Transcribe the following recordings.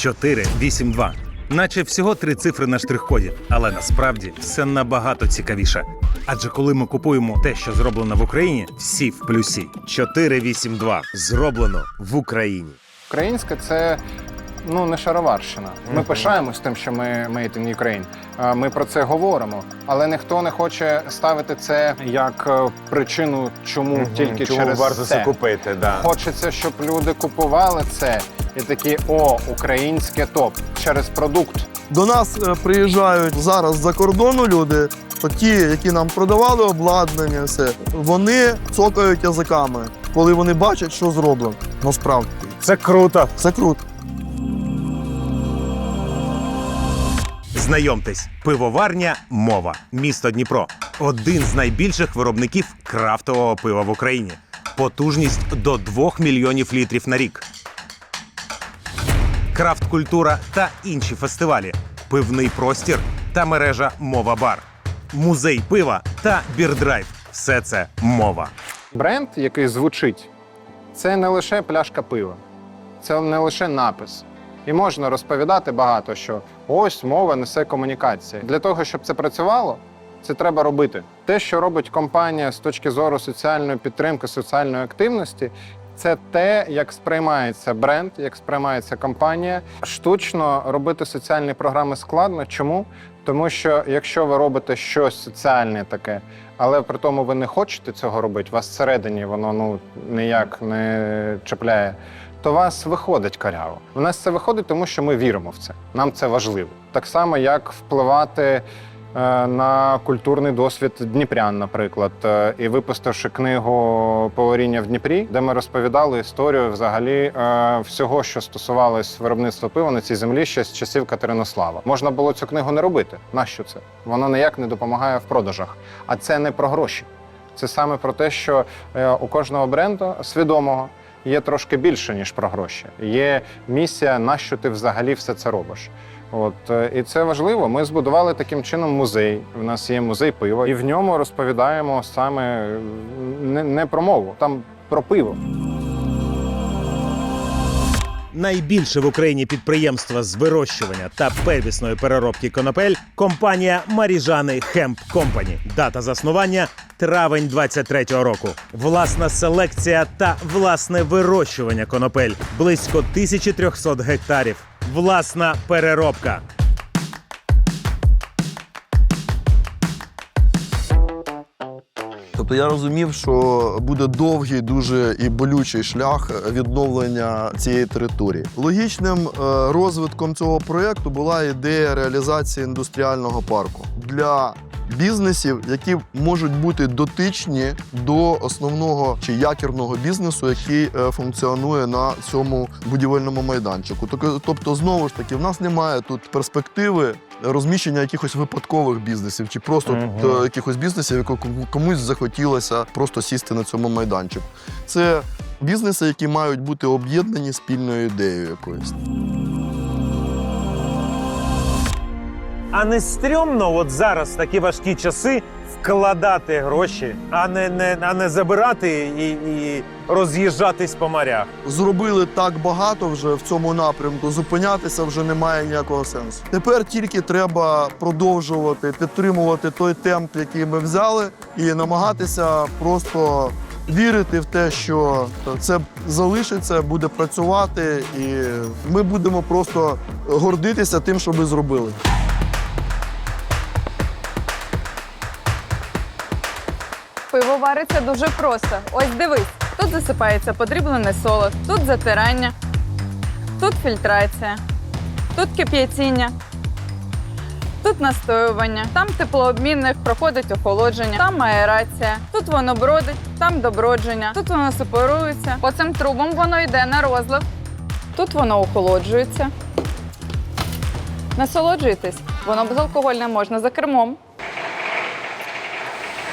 482. Наче всього три цифри на штрих-коді, але насправді все набагато цікавіше. Адже коли ми купуємо те, що зроблено в Україні, всі в плюсі. 482. Зроблено в Україні. Українське це ну не шароварщина. Ми пишаємось тим, що ми made in Ukraine. Е, Ми про це говоримо, але ніхто не хоче ставити це як е, причину, чому тільки Чому через варто це. це купити? Да. Хочеться, щоб люди купували це і такі о, українське топ через продукт. До нас е, приїжджають зараз з-за кордону люди, то ті, які нам продавали обладнання, все, вони цокають язиками, коли вони бачать, що зроблено. Насправді. Це круто. Це круто. Знайомтесь, пивоварня Мова, місто Дніпро. Один з найбільших виробників крафтового пива в Україні. Потужність до 2 мільйонів літрів на рік. Крафт-культура та інші фестивалі, пивний простір та мережа Мова Бар, музей пива та бірдрайв. Все це мова. Бренд, який звучить, це не лише пляшка пива, це не лише напис. І можна розповідати багато, що ось мова несе комунікація. Для того, щоб це працювало, це треба робити. Те, що робить компанія з точки зору соціальної підтримки, соціальної активності, це те, як сприймається бренд, як сприймається компанія. Штучно робити соціальні програми складно. Чому? Тому що якщо ви робите щось соціальне таке, але при тому ви не хочете цього робити, вас всередині воно ну ніяк не чіпляє, то вас виходить каряво. У нас це виходить, тому що ми віримо в це. Нам це важливо. Так само, як впливати е, на культурний досвід Дніпрян, наприклад, Е, і випустивши книгу Поваріння в Дніпрі, де ми розповідали історію взагалі е, всього, що стосувалось виробництва пива на цій землі ще з часів Катеринослава. Можна було цю книгу не робити. Нащо це? Воно ніяк не допомагає в продажах. А це не про гроші. Це саме про те, що у кожного бренду свідомого є трошки більше, ніж про гроші. Є місія, на що ти взагалі все це робиш. От е, і це важливо. Ми збудували таким чином музей. У нас є музей пива, і в ньому розповідаємо саме не, не про мову, там про пиво. Найбільше в Україні підприємство з вирощування та первісної переробки конопель компанія Маріжани Хемп Компані. Дата заснування травень 23-го року. Власна селекція та власне вирощування конопель близько 1300 гектарів. Власна переробка. Тобто я розумів, що буде довгий, дуже і болючий шлях відновлення цієї території. Логічним е, розвитком цього проєкту була ідея реалізації індустріального парку для бізнесів, які можуть бути дотичні до основного чи якірного бізнесу, який е, функціонує на цьому будівельному майданчику. Тобто- Тобто, знову ж таки, в нас немає тут перспективи розміщення якихось випадкових бізнесів, чи просто Мгм. е, якихось бізнесів, яко- комусь захотілося просто сісти на цьому майданчику. Це бізнеси, які мають бути об'єднані спільною ідеєю якоюсь. А не стрьомно от зараз такі важкі часи вкладати гроші, а не, не, а не забирати і, і роз'їжджатись по морях. Зробили так багато вже в цьому напрямку. Зупинятися вже немає ніякого сенсу. Тепер тільки треба продовжувати підтримувати той темп, який ми взяли, і намагатися просто вірити в те, що це залишиться, буде працювати, і ми будемо просто гордитися тим, що ми зробили. Пиво вариться дуже просто. Ось дивись, тут засипається подріблене солод, тут затирання, тут фільтрація, тут кип'ятіння, тут настоювання, там теплообмінник проходить охолодження, там аерація, тут воно бродить, там добродження, тут воно сепарується. По цим трубам воно йде на розлив, тут воно охолоджується. Насолоджуйтесь, воно безалкогольне можна за кермом.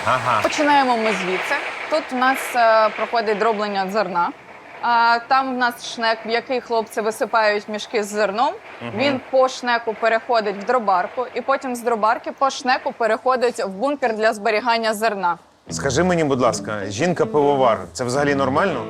Ага. Починаємо ми звідси. Тут у нас е, проходить дроблення зерна. А там в нас шнек, в який хлопці висипають мішки з зерном. Він по шнеку переходить в дробарку, і потім з дробарки по шнеку переходить в бункер для зберігання зерна. Скажи мені, будь ласка, жінка-пивовар це взагалі нормально?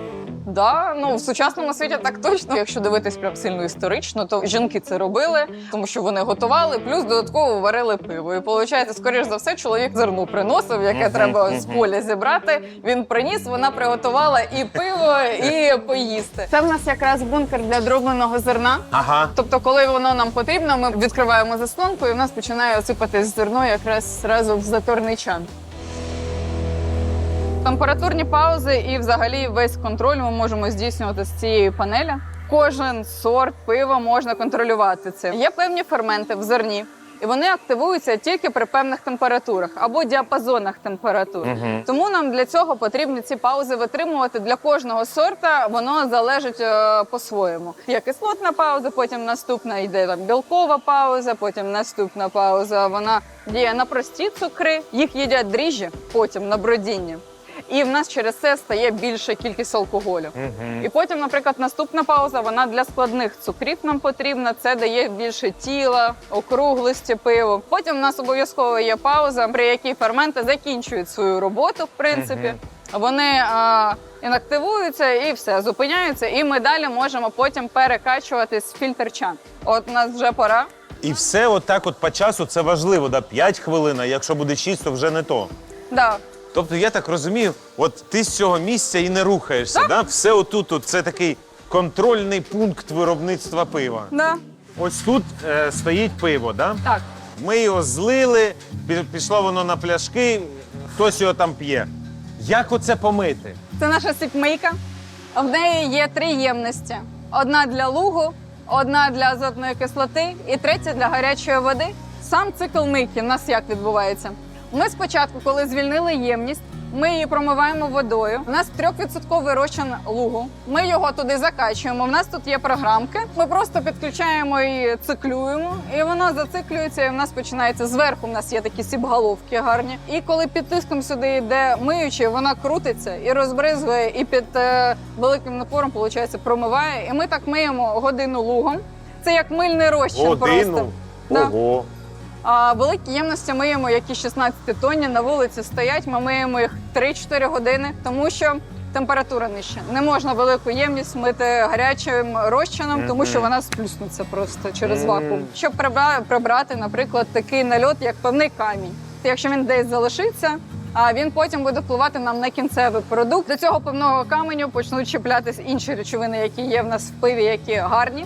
Да, ну в сучасному світі так точно. Якщо дивитись прям сильно історично, то жінки це робили, тому що вони готували, плюс додатково варили пиво. І виходить, скоріш за все, чоловік зерно приносив, яке треба з поля зібрати. Він приніс, вона приготувала і пиво, і поїсти. Це в нас якраз бункер для дробленого зерна. Ага. Тобто, коли воно нам потрібно, ми відкриваємо заслонку, і в нас починає осипатись зерно якраз зразу в заторний чан. Температурні паузи і взагалі весь контроль ми можемо здійснювати з цієї панелі. Кожен сорт пива можна контролювати цим. Є певні ферменти в зерні, і вони активуються тільки при певних температурах або діапазонах температур. Тому нам для цього потрібні ці паузи витримувати для кожного сорта. Воно залежить е, по-своєму. Є кислотна пауза, потім наступна йде там білкова пауза, потім наступна пауза. Вона діє на прості цукри, їх їдять дріжджі, потім на бродіння. І в нас через це стає більша кількість алкоголю. І потім, наприклад, наступна пауза вона для складних цукрів нам потрібна. Це дає більше тіла, округлості пиву. Потім в нас обов'язково є пауза, при якій ферменти закінчують свою роботу, в принципі. Вони а, інактивуються і все, зупиняються, і ми далі можемо потім перекачуватись в фільтр чан. От у нас вже пора. І все отак от по часу це важливо, да? 5 хвилин, а якщо буде 6, то вже не то. Да. Тобто я так розумію, от ти з цього місця і не рухаєшся, да? Все отут, от, це такий контрольний пункт виробництва пива. Да. Ось тут е, стоїть пиво, да? Так. Ми його злили, пі- пішло воно на пляшки, хтось його там п'є. Як оце помити? Це наша сипмийка. В неї є три ємності: одна для лугу, одна для азотної кислоти і третя для гарячої води. Сам цикл мийки в нас як відбувається? Ми спочатку, коли звільнили ємність, ми її промиваємо водою. У нас 3% розчин лугу. Ми його туди закачуємо. У нас тут є програмки. Ми просто підключаємо і циклюємо, і вона зациклюється. І в нас починається зверху. У нас є такі сіпголовки гарні. І коли під тиском сюди йде миючий, вона крутиться і розбризує, і під е, великим напором, виходить, промиває. І ми так миємо годину лугом. Це як мильний розчин просто. Годину? Да. Ого. А великі ємності миємо, які 16 тонні на вулиці стоять. Ми миємо їх 3-4 години, тому що температура нижча. Не можна велику ємність мити гарячим розчином, тому що вона сплюснеться просто через вакуум. Щоб прибрати, наприклад, такий нальот, як певний камінь. Якщо він десь залишиться. А він потім буде впливати нам на кінцевий продукт. До цього певного каменю почнуть чіплятися інші речовини, які є в нас в пиві, які гарні.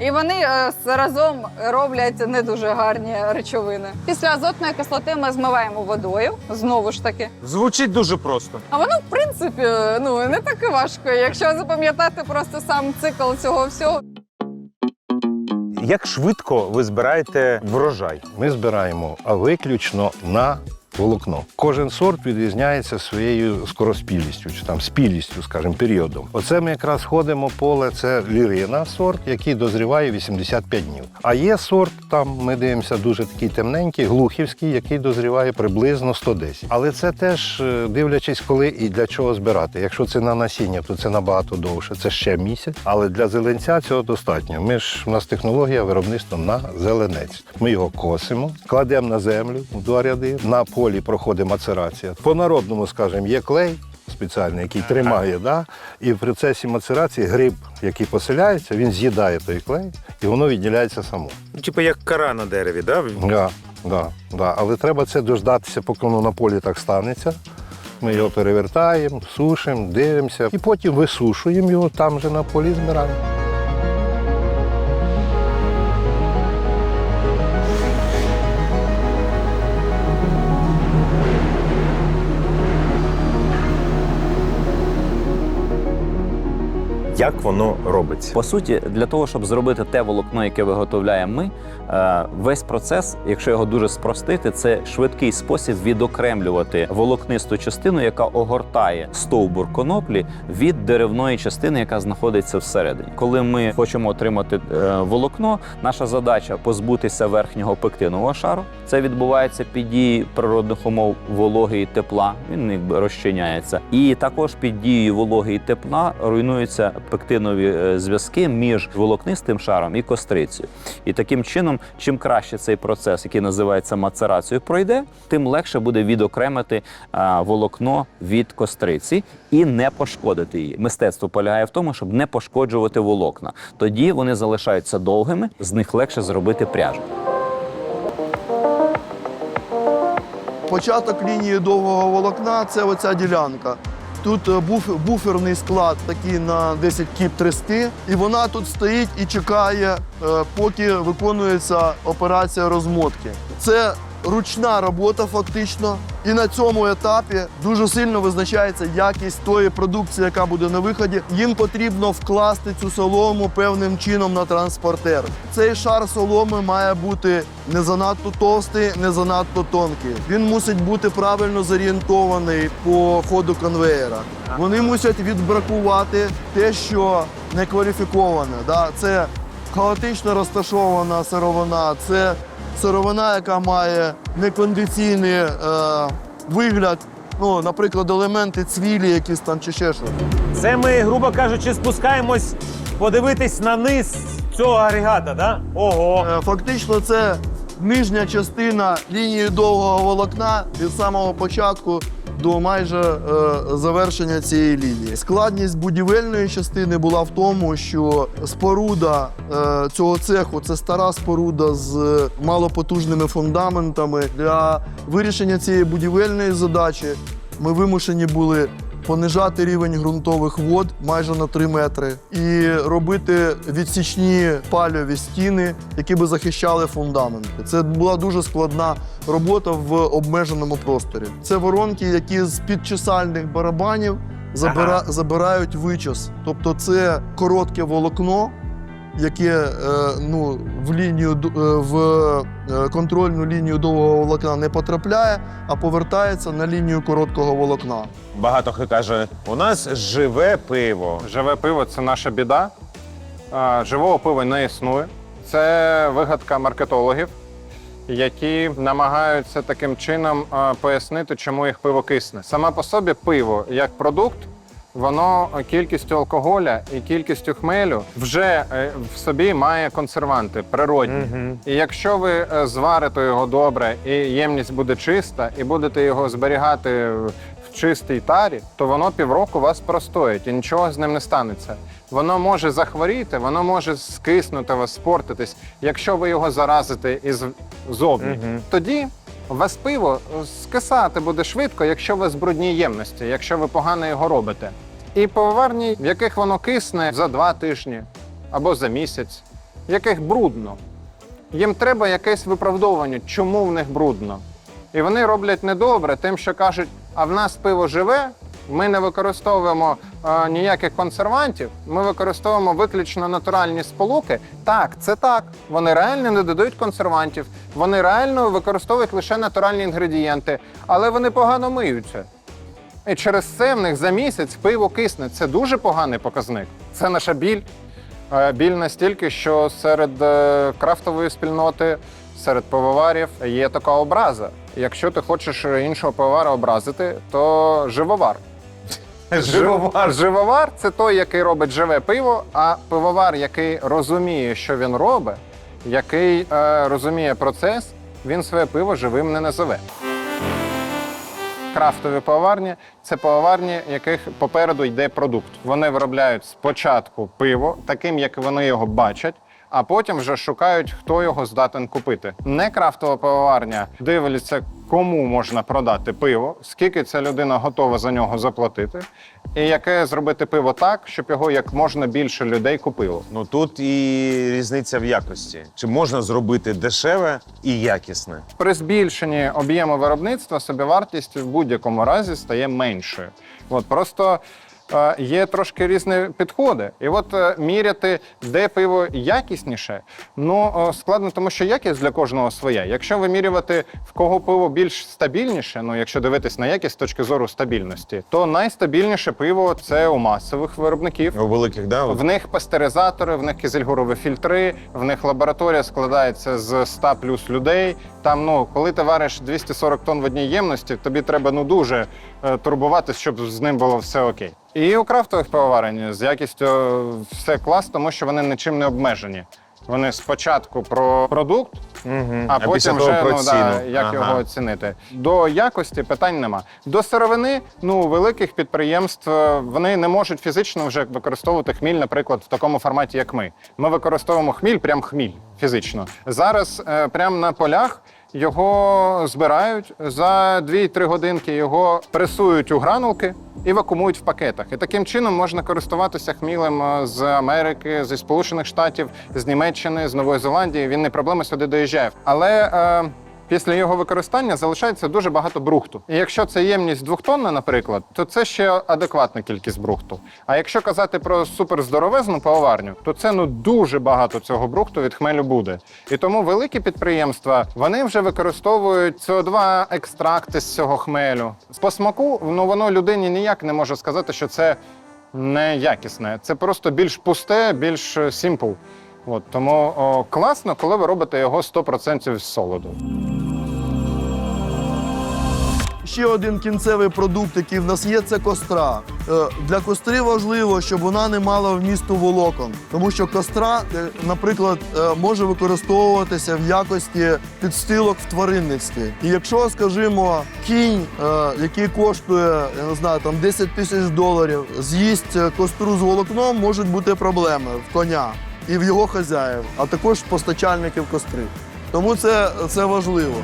І вони е, разом роблять не дуже гарні речовини. Після азотної кислоти ми змиваємо водою, знову ж таки. Звучить дуже просто. А воно, в принципі, ну не так і важко. Якщо запам'ятати просто сам цикл цього всього. Як швидко ви збираєте врожай? Ми збираємо а виключно на волокно. Кожен сорт відрізняється своєю скороспілістю, чи там спілістю, скажімо, періодом. Оце ми якраз ходимо поле, це лірина сорт, який дозріває 85 днів. А є сорт, там ми дивимося дуже такий темненький, глухівський, який дозріває приблизно 110. Але це теж е, дивлячись, коли і для чого збирати. Якщо це на насіння, то це набагато довше, це ще місяць. Але для зеленця цього достатньо. Ми ж у нас технологія виробництва на зеленець. Ми його косимо, кладемо на землю в два ряди. На полі проходить мацерація. По народному, скажімо, є клей. Спеціальний, який тримає, да? і в процесі мацерації гриб, який поселяється, він з'їдає той клей і воно відділяється само. Ну, типу як кара на дереві, да? Да, да, да. Але треба це дождатися, поки воно на полі так станеться. Ми його перевертаємо, сушимо, дивимося і потім висушуємо його там же на полі збираємо. Як воно робиться? По суті, для того, щоб зробити те волокно, яке виготовляємо ми, е, весь процес, якщо його дуже спростити, це швидкий спосіб відокремлювати волокнисту частину, яка огортає стовбур коноплі від деревної частини, яка знаходиться всередині. Коли ми хочемо отримати е, волокно, наша задача позбутися верхнього пектинового шару. Це відбувається під дією природних умов вологи і тепла. Він розчиняється. І також під дією вологи і тепла руйнується пектинові е, зв'язки між волокнистим шаром і кострицею. І таким чином, чим краще цей процес, який називається мацерацією, пройде, тим легше буде відокремити волокно від костриці і не пошкодити її. Мистецтво полягає в тому, щоб не пошкоджувати волокна. Тоді вони залишаються довгими, з них легше зробити пряжу. Початок лінії довгого волокна це оця ділянка. Тут е, буф, буферний склад такий на 10 кіп трясти, і вона тут стоїть і чекає, е, поки виконується операція розмотки. Це ручна робота, фактично. І на цьому етапі дуже сильно визначається якість тої продукції, яка буде на виході. Їм потрібно вкласти цю солому певним чином на транспортер. Цей шар соломи має бути не занадто товстий, не занадто тонкий. Він мусить бути правильно зорієнтований по ходу конвеєра. Вони мусять відбракувати те, що не кваліфіковане. Да? Це хаотично розташована сировина, це сировина, яка має некондиційний е, вигляд. Ну, наприклад, елементи цвілі, якісь там чи ще щось. Це ми, грубо кажучи, спускаємось подивитись на низ цього агрегата, да? Ого. Е, Фактично, це нижня частина лінії довгого волокна від самого початку до майже е, завершення цієї лінії. Складність будівельної частини була в тому, що споруда е, цього цеху це стара споруда з малопотужними фундаментами. Для вирішення цієї будівельної задачі ми вимушені були понижати рівень ґрунтових вод майже на 3 метри і робити відсічні пальові стіни, які би захищали фундаменти. Це була дуже складна робота в обмеженому просторі. Це воронки, які з підчесальних барабанів забира... Ага. забирають вичос. Тобто це коротке волокно. Яке е, ну, в лінію е, в е, контрольну лінію довгого волокна не потрапляє, а повертається на лінію короткого волокна. Багато хто каже, у нас живе пиво. Живе пиво це наша біда. Живого пива не існує. Це вигадка маркетологів, які намагаються таким чином пояснити, чому їх пиво кисне. Саме по собі пиво як продукт, воно кількістю алкоголя і кількістю хмелю вже е, в собі має консерванти природні. І якщо ви е, зварите його добре, і ємність буде чиста, і будете його зберігати в чистій тарі, то воно півроку вас простоїть і нічого з ним не станеться. Воно може захворіти, воно може скиснути вас, спортитись. Якщо ви його заразите із зовні, тоді вас пиво скисати буде швидко, якщо у вас брудні ємності, якщо ви погано його робите. І пивоварні, в яких воно кисне за два тижні або за місяць, в яких брудно. Їм треба якесь виправдовування, чому в них брудно. І вони роблять недобре тим, що кажуть, а в нас пиво живе, ми не використовуємо е, ніяких консервантів, ми використовуємо виключно натуральні сполуки. Так, це так. Вони реально не додають консервантів, вони реально використовують лише натуральні інгредієнти, але вони погано миються. І через це в них за місяць пиво кисне. Це дуже поганий показник. Це наша біль. Е, Біль настільки, що серед е, крафтової спільноти, серед пивоварів є така образа. Якщо ти хочеш іншого пивовара образити, то живовар. Живовар. Живовар це той, який робить живе пиво, а пивовар, який розуміє, що він робить, який е, розуміє процес, він своє пиво живим не назове. Крафтові пивоварні це пивоварні, яких попереду йде продукт. Вони виробляють спочатку пиво, таким, як вони його бачать, а потім вже шукають, хто його здатен купити. Не крафтова пивоварня дивиться, кому можна продати пиво, скільки ця людина готова за нього заплатити, і яке зробити пиво так, щоб його як можна більше людей купило. Ну тут і різниця в якості. Чи можна зробити дешеве і якісне? При збільшенні об'єму виробництва собівартість в будь-якому разі стає меншою. От просто є трошки різні підходи. І от е, міряти, де пиво якісніше, ну складно, тому що якість для кожного своя. Якщо вимірювати, в кого пиво більш стабільніше, ну якщо дивитись на якість з точки зору стабільності, то найстабільніше пиво це у масових виробників. У великих, да? В них пастеризатори, в них кизельгурові фільтри, в них лабораторія складається з 100 плюс людей. Там, ну, коли ти вариш 240 тонн в одній ємності, тобі треба ну дуже е, турбуватись, щоб з ним було все окей. І у крафтових пивоварень з якістю все клас, тому що вони нічим не обмежені. Вони спочатку про продукт, а, потім вже про ну, да, як Ага. його оцінити. До якості питань нема. До сировини, ну великих підприємств е, вони не можуть фізично вже використовувати хміль, наприклад, в такому форматі, як ми. Ми використовуємо хміль, прям хміль фізично. Зараз е, прямо на полях. Його збирають за 2-3 годинки, його пресують у гранулки і вакуумують в пакетах. І таким чином можна користуватися хмілем е, з Америки, зі Сполучених Штатів, з Німеччини, з Нової Зеландії. Він не проблема сюди доїжджає. Але е, після його використання залишається дуже багато брухту. І якщо це ємність двохтонна, наприклад, то це ще адекватна кількість брухту. А якщо казати про суперздоровезну пивоварню, то це ну дуже багато цього брухту від хмелю буде. І тому великі підприємства вони вже використовують СО2 екстракти з цього хмелю. По смаку, ну воно людині ніяк не може сказати, що це неякісне. Це просто більш пусте, більш simple. От, тому о, класно, коли ви робите його 100% з солоду. Ще один кінцевий продукт, який в нас є, це костра. Е, Для костри важливо, щоб вона не мала вмісту волокон, тому що костра, е, наприклад, е, може використовуватися в якості підстилок в тваринництві. І якщо, скажімо, кінь, який коштує, я не знаю, там 10 тисяч доларів, з'їсть костру з волокном, можуть бути проблеми в коня і в його хазяїв, а також постачальників костри. Тому це, це важливо.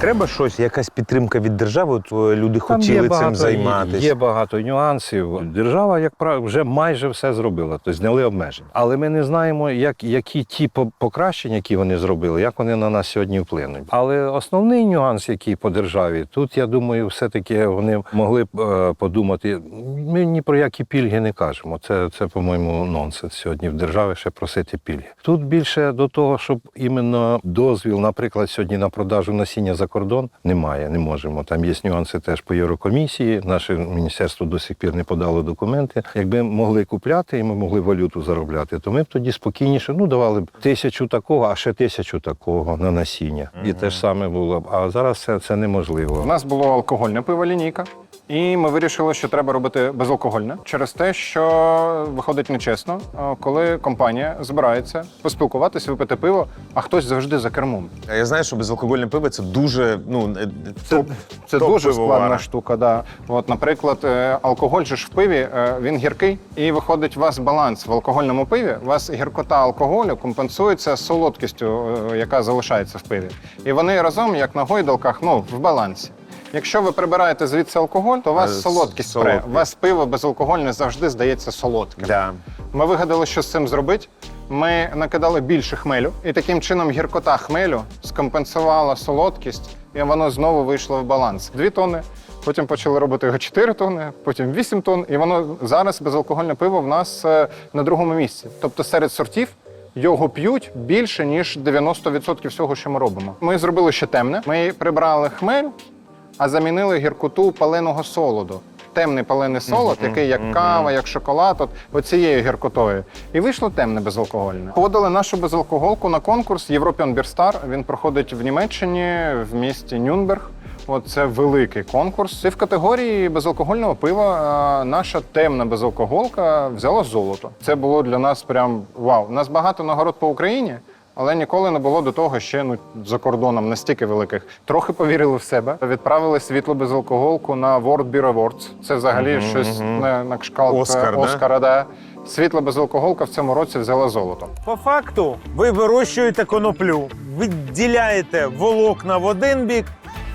Треба щось, якась підтримка від держави. От е, люди Там хотіли є цим багато, займатися. Є багато нюансів. Держава, як правило, вже майже все зробила, тобто зняли обмеження. Але ми не знаємо, як, які ті покращення, які вони зробили, як вони на нас сьогодні вплинуть. Але основний нюанс, який по державі, тут я думаю, все-таки вони могли б е, подумати. Ми ні про які пільги не кажемо. Це, це по-моєму, нонсенс сьогодні в державі ще просити пільги. Тут більше до того, щоб іменно дозвіл, наприклад, сьогодні на продажу насіння за кордон немає, не можемо. Там є нюанси теж по Єврокомісії. Наше міністерство до сих пір не подало документи. Якби могли купляти і ми могли валюту заробляти, то ми б тоді спокійніше ну давали б тисячу такого, а ще тисячу такого на насіння. І те ж саме було б. А зараз це, це неможливо. У нас було алкогольне пиво лінійка, і ми вирішили, що треба робити безалкогольне через те, що виходить нечесно, коли компанія збирається поспілкуватися, випити пиво, а хтось завжди за кермом. А Я знаю, що безалкогольне пиво це дуже ну е, Це, це топ дуже пивовара. складна штука. Да. От, наприклад, е, алкоголь же ж в пиві е, він гіркий, і виходить у вас баланс в алкогольному пиві. У вас гіркота алкоголю компенсується солодкістю, е, яка залишається в пиві. І вони разом, як на гойдалках, ну в балансі. Якщо ви прибираєте звідси алкоголь, то у вас Е, солодкість пре. У вас пиво безалкогольне завжди здається солодким. да. Ми вигадали, що з цим зробити. Ми накидали більше хмелю, і таким чином гіркота хмелю скомпенсувала солодкість, і воно знову вийшло в баланс. Дві тонни. Потім почали робити його 4 тонни, потім 8 тонн, і воно зараз безалкогольне пиво в нас е, на другому місці. Тобто серед сортів його п'ють більше ніж 90% всього, що ми робимо. Ми зробили ще темне. Ми прибрали хмель, а замінили гіркоту паленого солоду. Темний палений солод, який як кава, як шоколад, от оцією гіркотою. І вийшло темне безалкогольне. Подали нашу безалкоголку на конкурс European Beer Star. Він проходить в Німеччині, в місті Нюнберг. От це великий конкурс. І в категорії безалкогольного пива наша темна безалкоголка взяла золото. Це було для нас прям вау. У нас багато нагород по Україні. Але ніколи не було до того ще ну за кордоном настільки великих. Трохи повірили в себе. Відправили світло безалкоголку на World Beer Awards. Це взагалі щось на, на кшталт е, Оскар, да? Оскара. Да? Світло безалкоголка в цьому році взяла золото. По факту, ви вирощуєте коноплю, відділяєте волокна в один бік,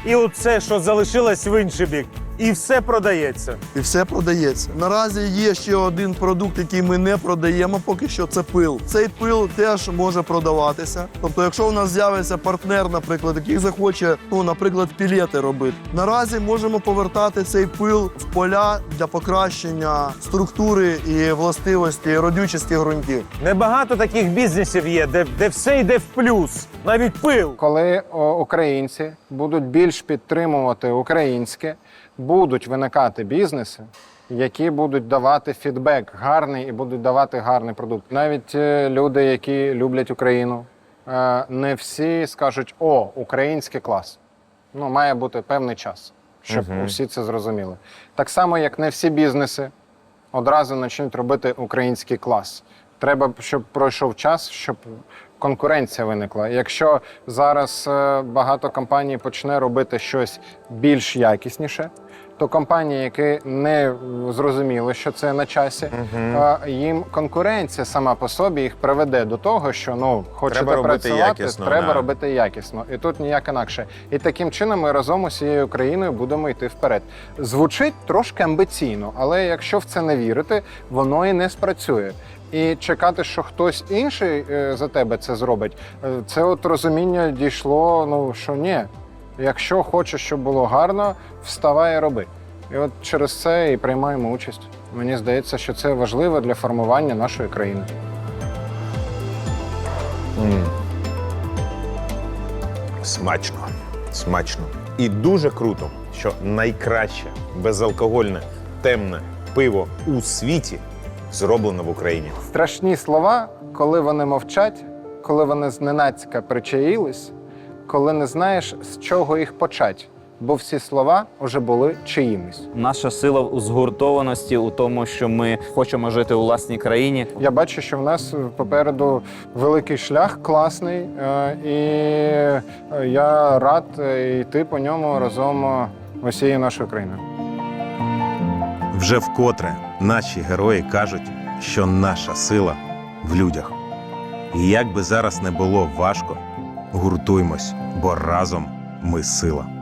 і оце, що залишилось в інший бік, і все продається. І все продається. Наразі є ще один продукт, який ми не продаємо поки що. Це пил. Цей пил теж може продаватися. Тобто, якщо у нас з'явиться партнер, наприклад, який захоче, ну, наприклад, пілети робити, наразі можемо повертати цей пил в поля для покращення структури і властивості родючості ґрунтів. Небагато таких бізнесів є, де, де все йде в плюс, навіть пил. Коли о, українці будуть більш підтримувати українське, будуть виникати бізнеси, які будуть давати фідбек гарний і будуть давати гарний продукт. Навіть е, люди, які люблять Україну, е, не всі скажуть: о, український клас. Ну, має бути певний час. щоб Мгм. усі це зрозуміли. Так само, як не всі бізнеси одразу почнуть робити український клас. Треба, щоб пройшов час, щоб конкуренція виникла. Якщо зараз е, багато компаній почне робити щось більш якісніше, то компанії, які не зрозуміли, що це на часі, а, їм конкуренція сама по собі їх приведе до того, що ну хочете Треба робити працювати, якісно, треба да. робити якісно. І тут ніяк інакше. І таким чином ми разом усією Україною будемо йти вперед. Звучить трошки амбіційно, але якщо в це не вірити, воно і не спрацює. І чекати, що хтось інший е, за тебе це зробить, е, це от розуміння дійшло. Ну що ні, якщо хочеш, щоб було гарно, вставай і роби. І от через це і приймаємо участь. Мені здається, що це важливо для формування нашої країни. М. Смачно. Смачно. І дуже круто, що найкраще безалкогольне темне пиво у світі зроблено в Україні. Страшні слова, коли вони мовчать, коли вони зненацька причаїлись, коли не знаєш, з чого їх почать, бо всі слова вже були чиїмись. Наша сила у згуртованості у тому, що ми хочемо жити у власній країні. Я бачу, що в нас попереду великий шлях класний, е, і е, я рад е, йти по ньому разом усією нашою країною. Вже вкотре наші герої кажуть, що наша сила в людях. І як би зараз не було важко, гуртуймось, бо разом ми сила.